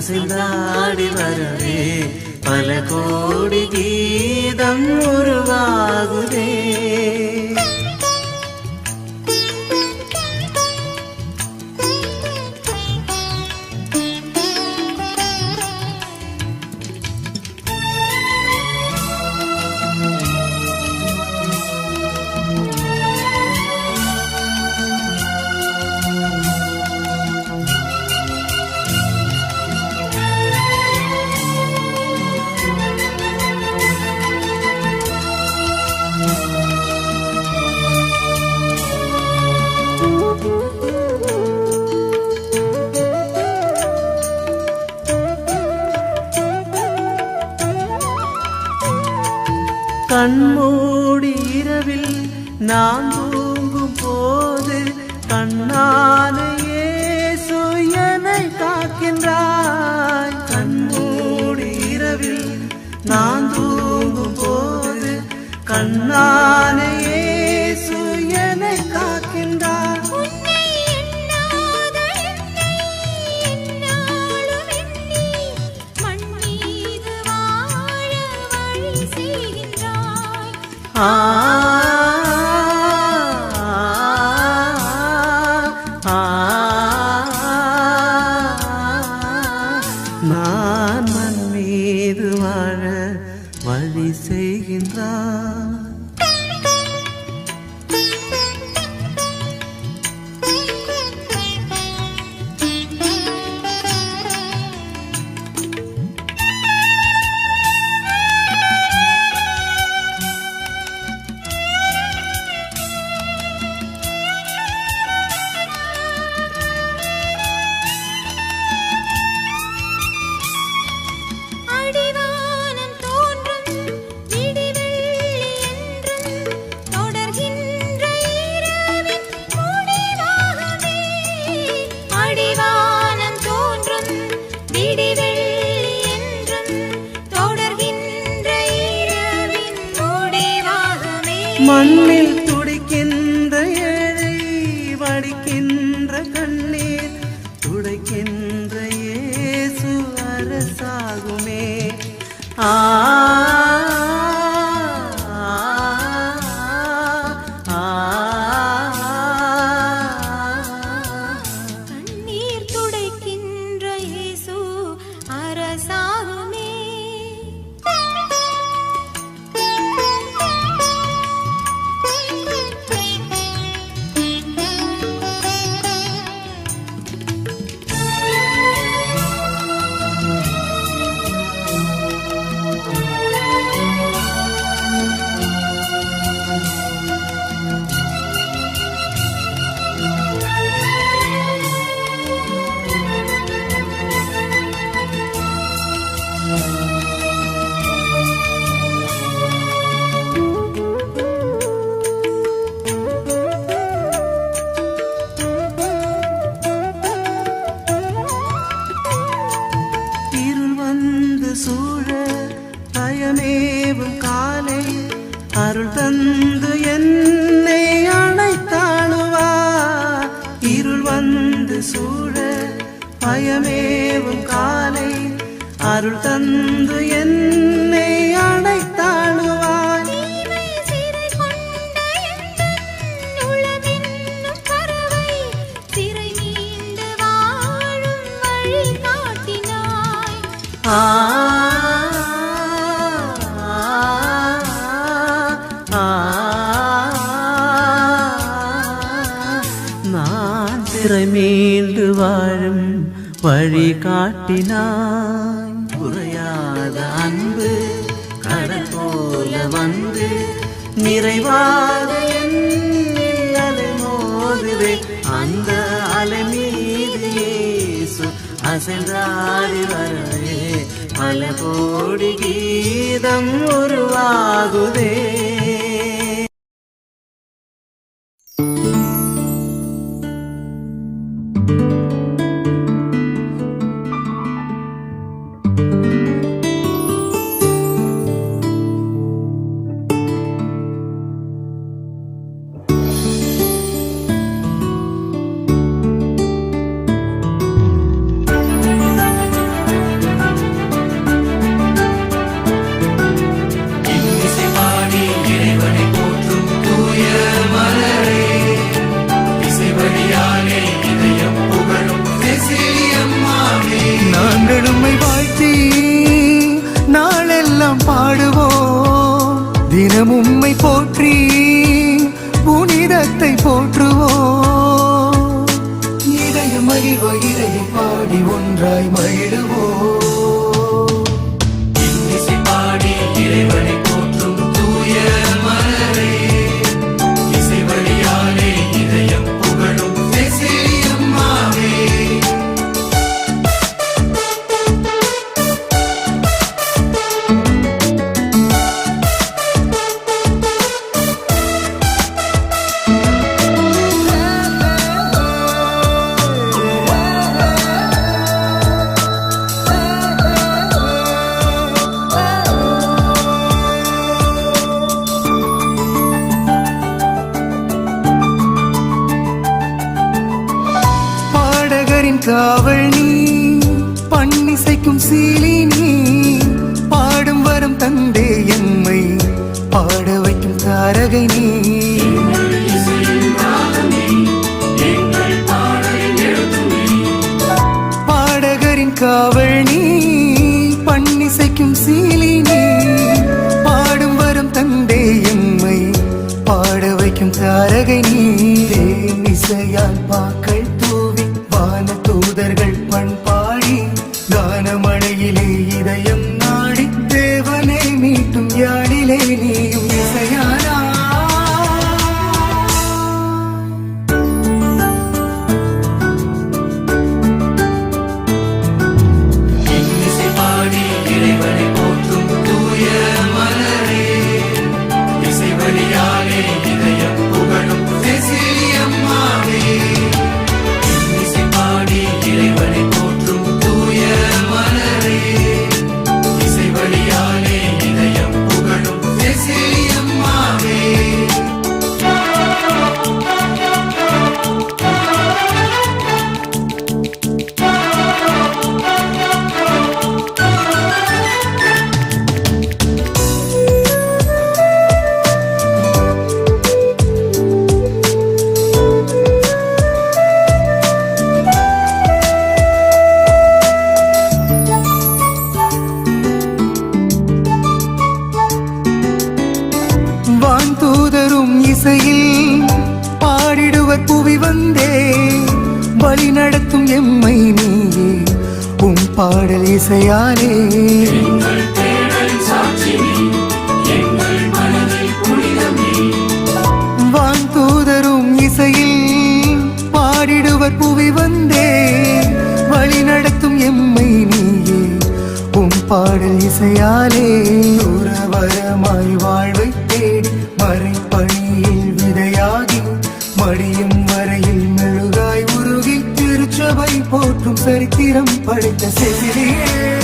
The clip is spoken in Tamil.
அசைந்தாடி வரவே பல கோடி கீதம் உருவாகுதே நான் தூங்கும் போது கண்ணா മണ്ണിൽ நான் திறமேண்டு வாழும் வழி காட்டினாய் குறையாத அன்பு கடல் போல வந்து நிறைவாக அலை மோதுவே அந்த அலை மீது அசைந்தாடி வரவே பல கோடி கீதம் உருவாகுதே. away பாடல் இசையாலே உறவரமாய் வாழ்வை தேடி மறை பணியில் விதையாகி மடியும் வரையில் மெழுகாய் உருகி திருச்சபை போற்றும் சரித்திரம் படைத்த செவிலியே.